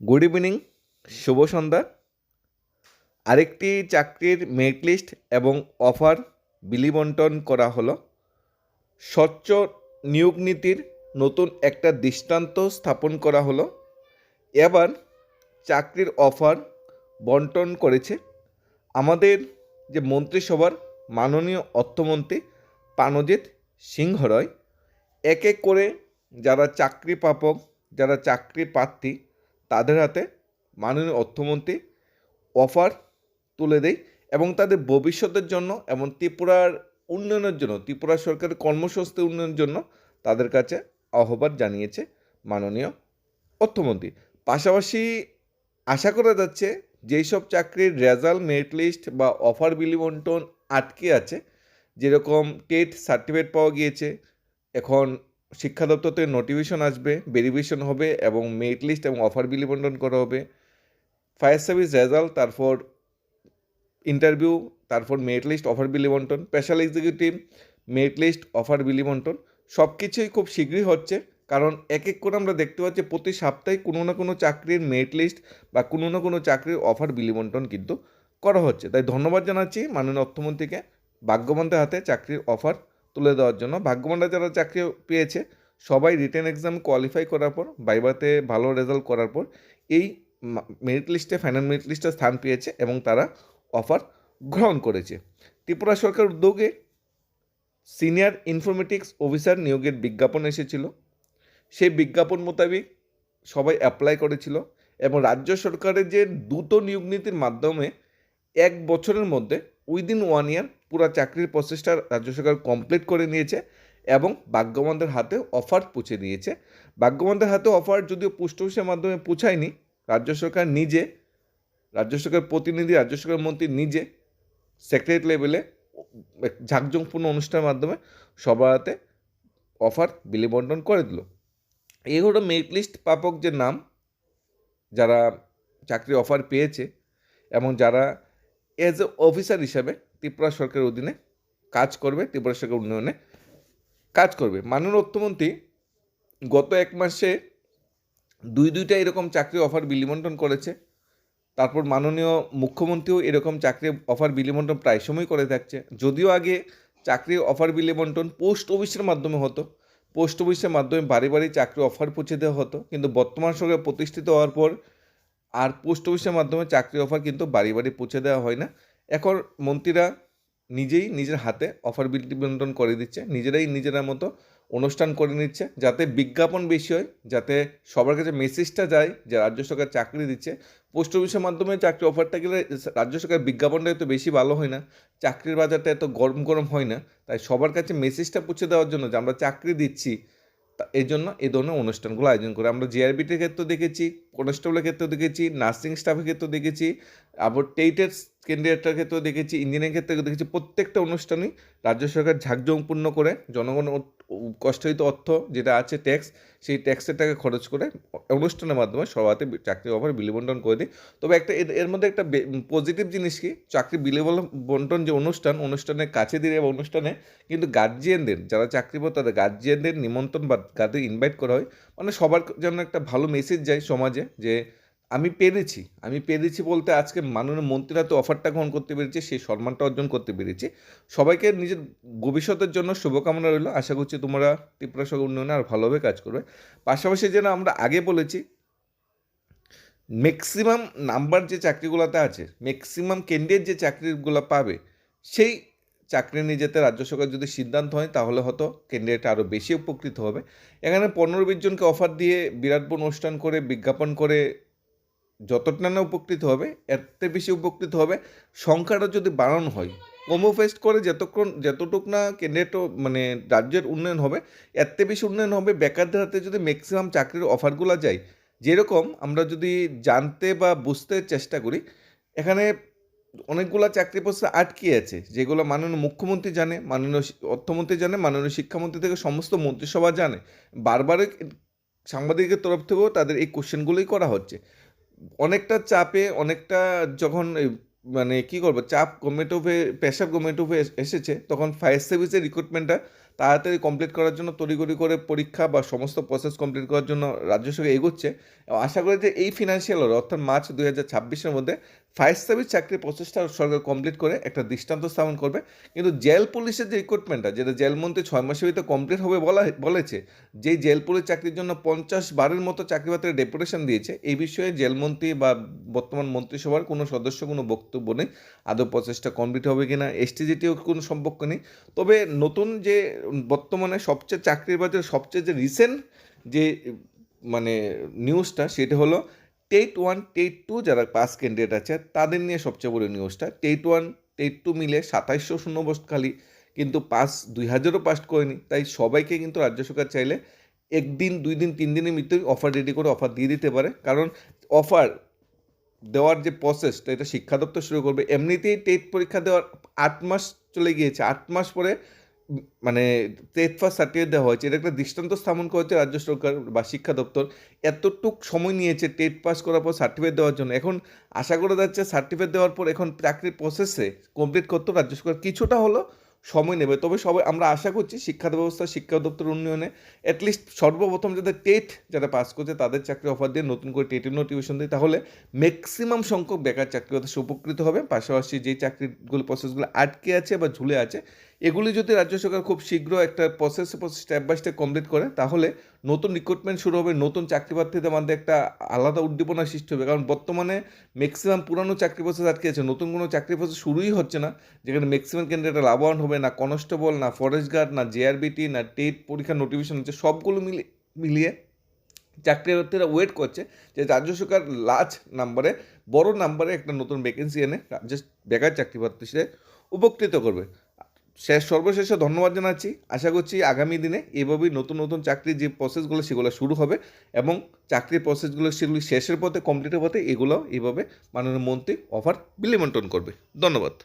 Good evening শুভ সন্ধ্যা। আরেকটি চাকরির merit list এবং অফার বিলি বন্টন করা হলো। স্বচ্ছ নিয়োগ নীতির নতুন একটা দৃষ্টান্ত স্থাপন করা হলো। এবার চাকরির অফার বন্টন করেছে আমাদের যে মন্ত্রিসভার মাননীয় অর্থমন্ত্রী পানজিৎ সিংহ রয় এক এক করে যারা চাকরি প্রাপক যারা চাকরি প্রার্থী তাদের হাতে মাননীয় অর্থমন্ত্রী অফার তুলে দেয় এবং তাদের ভবিষ্যতের জন্য এবং ত্রিপুরার উন্নয়নের জন্য, ত্রিপুরা সরকারের কর্মসংস্থান উন্নয়নের জন্য তাদের কাছে আহ্বান জানিয়েছে মাননীয় অর্থমন্ত্রী। পাশাপাশি আশা করা যাচ্ছে যেই সব চাকরির রেজাল্ট, মেরিট লিস্ট বা অফার বিলি বন্টন আটকে আছে, যেরকম টেট সার্টিফিকেট পাওয়া গিয়েছে, এখন শিক্ষা দপ্তর থেকে নোটিফিকেশন আসবে ভেরিফিকেশন হবে এবং মেরিট লিস্ট এবং অফার বিলি বন্টন করা হবে। ফায়ার সার্ভিস রেজাল্ট তারপর ইন্টারভিউ তারপর মেরিট লিস্ট অফার বিলি বন্টন special executive merit list offer বিলি বন্টন সব কিছুই খুব শীঘ্রই হচ্ছে, কারণ এক এক করে আমরা দেখতে পাচ্ছি প্রতি সপ্তাহে কোনো না কোনো চাকরির মেরিট লিস্ট বা কোনো না কোনো চাকরির অফার বিলি বন্টন কিন্তু করা হচ্ছে। তাই ধন্যবাদ জানাচ্ছি মাননীয় অর্থমন্ত্রীকে, ভাগ্যবানদের হাতে চাকরির অফার তুলে দেওয়ার জন্য। ভাগ্যবানরা যারা চাকরি পেয়েছে, সবাই রিটেন এক্সাম কোয়ালিফাই করার পর, বাইবাতে ভালো রেজাল্ট করার পর, এই মেরিট লিস্টে, ফাইনাল মেরিট লিস্টে স্থান পেয়েছে এবং তারা অফার গ্রহণ করেছে। ত্রিপুরা সরকার উদ্যোগে সিনিয়র ইনফরমেটিক্স অফিসার নিয়োগের বিজ্ঞাপন এসেছিল। সেই বিজ্ঞাপন মোতাবেক সবাই অ্যাপ্লাই করেছিল এবং রাজ্য সরকারের যে দ্রুত নিয়োগ নীতির মাধ্যমে এক বছরের মধ্যে, উইদিন ওয়ান ইয়ার পুরো চাকরির প্রসেসটা রাজ্য সরকার কমপ্লিট করে নিয়েছে এবং ভাগ্যবানদের হাতে অফার পৌঁছে দিয়েছে। ভাগ্যবানদের হাতে অফার যদিও অফিসের মাধ্যমে পৌঁছায়নি, রাজ্য সরকার নিজে, রাজ্য সরকার প্রতিনিধি, রাজ্য সরকার মন্ত্রী নিজে সেক্রেটারি লেভেলে ঝাঁকজমপূর্ণ অনুষ্ঠানের মাধ্যমে সবার হাতে অফার বিলি বন্টন করে দিল। এই হলো মেরিট লিস্ট প্রাপক যে নাম, যারা চাকরি অফার পেয়েছে এবং যারা এজ এ অফিসার হিসাবে ত্রিপুরা সরকারের অধীনে কাজ করবে, ত্রিপুরা সরকার উন্নয়নে কাজ করবে। মাননীয় অর্থমন্ত্রী গত এক মাসে দুই দুইটা এরকম চাকরি অফার বিলিবন্টন করেছে। তারপর মাননীয় মুখ্যমন্ত্রীও এরকম চাকরি অফার বিলিবন্টন প্রায় সময় করে থাকছে। যদিও আগে চাকরি অফার বিলিবন্টন পোস্ট অফিসের মাধ্যমে হতো। পোস্ট অফিসের মাধ্যমে বাড়ি বাড়ি চাকরি অফার পৌঁছে দেওয়া হতো। কিন্তু বর্তমান সরকার প্রতিষ্ঠিত হওয়ার পর আর পোস্ট অফিসের মাধ্যমে চাকরি অফার কিন্তু বাড়ি বাড়ি পৌঁছে দেওয়া হয় না। এখন মন্ত্রীরা নিজেই নিজের হাতে অফার বিতরণ করে দিচ্ছে, নিজেরাই নিজেরা মতো অনুষ্ঠান করে নিচ্ছে, যাতে বিজ্ঞাপন বেশি হয়, যাতে সবার কাছে মেসেজটা যায় যে রাজ্য সরকার চাকরি দিচ্ছে। পোস্ট অফিসের মাধ্যমে চাকরি অফারটা গেলে রাজ্য সরকার বিজ্ঞাপনটা এত বেশি ভালো হয় না, চাকরির বাজারটা এত গরম গরম হয় না, তাই সবার কাছে মেসেজটা পৌঁছে দেওয়ার জন্য যে আমরা চাকরি দিচ্ছি, তা এই জন্য এই ধরনের অনুষ্ঠানগুলো আয়োজন করে। আমরা জিআরবিটির ক্ষেত্রেও দেখেছি কনস্টেবলের ক্ষেত্রেও দেখেছি নার্সিং স্টাফের ক্ষেত্রেও দেখেছি, আবার টেইটের ক্যান্ডিডেটের ক্ষেত্রেও দেখেছি ইঞ্জিনিয়ারিং ক্ষেত্রে দেখেছি, প্রত্যেকটা অনুষ্ঠানই রাজ্য সরকার ঝাঁকজমপূর্ণ করে, জনগণ কষ্টিত অর্থ যেটা আছে ট্যাক্স, সেই ট্যাক্সের টাকা খরচ করে অনুষ্ঠানের মাধ্যমে সবাতে চাকরি অফার বিলিবন্টন করে দিই। তবে একটা এর মধ্যে একটা পজিটিভ জিনিস কি? চাকরি বিলি বন্টন যে অনুষ্ঠান, অনুষ্ঠানের কাছে দিয়ে বা অনুষ্ঠানে কিন্তু গার্জিয়ানদের যারা চাকরি পায় তাদের গার্জিয়ানদের নিমন্ত্রণ বা গাদের ইনভাইট করা হয়। মানে সবার জন্য একটা ভালো মেসেজ যায় সমাজে যে আমি পেরেছি আমি পেরেছি বলতে আজকে মাননীয় মন্ত্রীরা তো অফারটা গ্রহণ করতে পেরেছে, সেই সম্মানটা অর্জন করতে পেরেছি। সবাইকে নিজের ভবিষ্যতের জন্য শুভকামনা রইল। আশা করছি তোমরা ত্রিপুরা সরকার উন্নয়নে আর ভালোভাবে কাজ করবে। পাশাপাশি যেন আমরা আগে বলেছি ম্যাক্সিমাম নাম্বার যে চাকরিগুলোতে আছে ম্যাক্সিমাম ক্যান্ডিডেট যে চাকরিগুলো পাবে, সেই চাকরি নিয়ে যেতে রাজ্য সরকার যদি সিদ্ধান্ত হয়, তাহলে হয়তো ক্যান্ডিডেট আরও বেশি উপকৃত হবে। এখানে পনেরো বিশ জনকে অফার দিয়ে বিরাট বড় অনুষ্ঠান করে, বিজ্ঞাপন করে যতটা না উপকৃত হবে থেকে বেশি উপকৃত হবে। সংখ্যাটা যদি বাড়ানো হয় কমো ফেস্ট করে যতক্ষণ, যতটুক না ক্যান্ডিডেট মানে রাজ্যের উন্নয়ন হবে থেকে বেশি উন্নয়ন হবে। বেকারদের হাতে যদি ম্যাক্সিমাম চাকরির অফারগুলো যায়, যেরকম আমরা যদি জানতে বা বুঝতে চেষ্টা করি, এখানে অনেকগুলো চাকরি পোস্ট আটকে আছে, যেগুলো মাননীয় মুখ্যমন্ত্রী জানে, মাননীয় অর্থমন্ত্রী জানে, মাননীয় শিক্ষামন্ত্রী থেকে সমস্ত মন্ত্রিসভা জানে। বারবার সাংবাদিকের তরফ থেকেও তাদের এই কোশ্চেনগুলোই করা হচ্ছে। অনেকটা চাপে, অনেকটা যখন মানে কি করব, চাপ গভর্নমেন্ট অফে প্রেশার গভর্নমেন্ট অফে এসেছে, তখন ফায়ার সার্ভিসের রিক্রুটমেন্টটা তাড়াতাড়ি কমপ্লিট করার জন্য, তড়িঘড়ি করে পরীক্ষা বা সমস্ত প্রসেস কমপ্লিট করার জন্য রাজ্য সরকার এগোচ্ছে। আশা করি যে এই ফিনান্সিয়াল অর্থাৎ মার্চ দুই হাজার ছাব্বিশের মধ্যে ফায়ার সার্ভিস চাকরির প্রচেষ্টা সরকার কমপ্লিট করে একটা দৃষ্টান্ত স্থাপন করবে। কিন্তু জেল পুলিশের যে রিক্রুটমেন্টটা যেটা জেলমন্ত্রী ছয় মাসের ভিতরে কমপ্লিট হবে বলা বলেছে, যে জেল পুলিশ চাকরির জন্য পঞ্চাশ বারের মতো চাকরি বাতিলের ডেপুটেশন দিয়েছে, এই বিষয়ে জেলমন্ত্রী বা বর্তমান মন্ত্রিসভার কোনো সদস্য, কোনো বক্তব্য নেই। আদৌ প্রচেষ্টা কমপ্লিট হবে কি কিনা এসটিজিটিও কোনো সম্পর্ক নেই। তবে নতুন যে বর্তমানে সবচেয়ে চাকরির বাজারে সবচেয়ে যে রিসেন্ট যে মানে নিউজটা সেটা হলো টেট ওয়ান টেট টু যারা পাস ক্যান্ডিডেট আছে, তাদের নিয়ে সবচেয়ে বড় নিউজটা টেট ওয়ান টেট টু মিলে সাতাইশশো শূন্য পোস্ট খালি, কিন্তু পাস দুই হাজারও পাস করেনি। তাই সবাইকে কিন্তু রাজ্য সরকার চাইলে একদিন দুই দিন তিন দিনের মধ্যেই অফার রেডি করে অফার দিয়ে দিতে পারে। কারণ অফার দেওয়ার যে প্রসেসটা এটা শিক্ষা দপ্তর শুরু করবে। এমনিতেই টেট পরীক্ষা দেওয়ার আট মাস চলে গিয়েছে। আট মাস পরে মানে টেট ফার্স্ট সার্টিফিকেট দেওয়া হয়েছে। এটা একটা দৃষ্টান্ত স্থাপন করেছে রাজ্য সরকার বা শিক্ষা দপ্তর। এতটুক সময় নিয়েছে টেট পাস করার পর সার্টিফিকেট দেওয়ার জন্য। এখন আশা করা যাচ্ছে সার্টিফিকেট দেওয়ার পর এখন চাকরির প্রসেসে কমপ্লিট করতে রাজ্য সরকার কিছুটা হলো সময় নেবে। তবে সবাই, আমরা আশা করছি শিক্ষা ব্যবস্থা, শিক্ষা দপ্তর উন্নয়নে অ্যাটলিস্ট সর্বপ্রথম যাদের টেট যারা পাস করছে, তাদের চাকরি অফার দিয়ে নতুন করে টেটের নোটিফিকেশন দিই, তাহলে ম্যাক্সিমাম সংখ্যক বেকার চাকরি সে উপকৃত হবে। পাশাপাশি যেই চাকরিগুলো প্রসেসগুলো আটকে আছে বা ঝুলে আছে এগুলি যদি রাজ্য সরকার খুব শীঘ্র একটা process step by step complete করে, তাহলে নতুন রিক্রুটমেন্ট শুরু হবে, নতুন চাকরি প্রার্থীদের মধ্যে একটা আলাদা উদ্দীপনা সৃষ্টি হবে। কারণ বর্তমানে ম্যাক্সিমাম পুরানো চাকরি প্রসেস আটকে আছে, নতুন কোনো চাকরি প্রসেস শুরুই হচ্ছে না, যেখানে ম্যাক্সিমাম ক্যান্ডিডেট লাভবান হবে, না কনস্টেবল না ফরেস্ট গার্ড না জেআরবিটি না টেট পরীক্ষার নোটিফিকেশন হচ্ছে, সবগুলো মিলে, মিলিয়ে চাকরি প্রার্থীরা ওয়েট করছে যে রাজ্য সরকার লার্জ নাম্বারে বড় নাম্বারে একটা নতুন ভ্যাকেন্সি এনে রাজ্যের বেকার চাকরি প্রার্থীদের উপকৃত করবে। শেষ সর্বশেষে ধন্যবাদ জানাচ্ছি। আশা করছি আগামী দিনে এভাবেই নতুন নতুন চাকরির যে প্রসেসগুলো সেগুলো শুরু হবে এবং চাকরির প্রসেসগুলো সেগুলি শেষের পথে কমপ্লিটের পথে এগুলো এইভাবে মাননীয় মন্ত্রী অফার বিলিমন্টন করবে। ধন্যবাদ।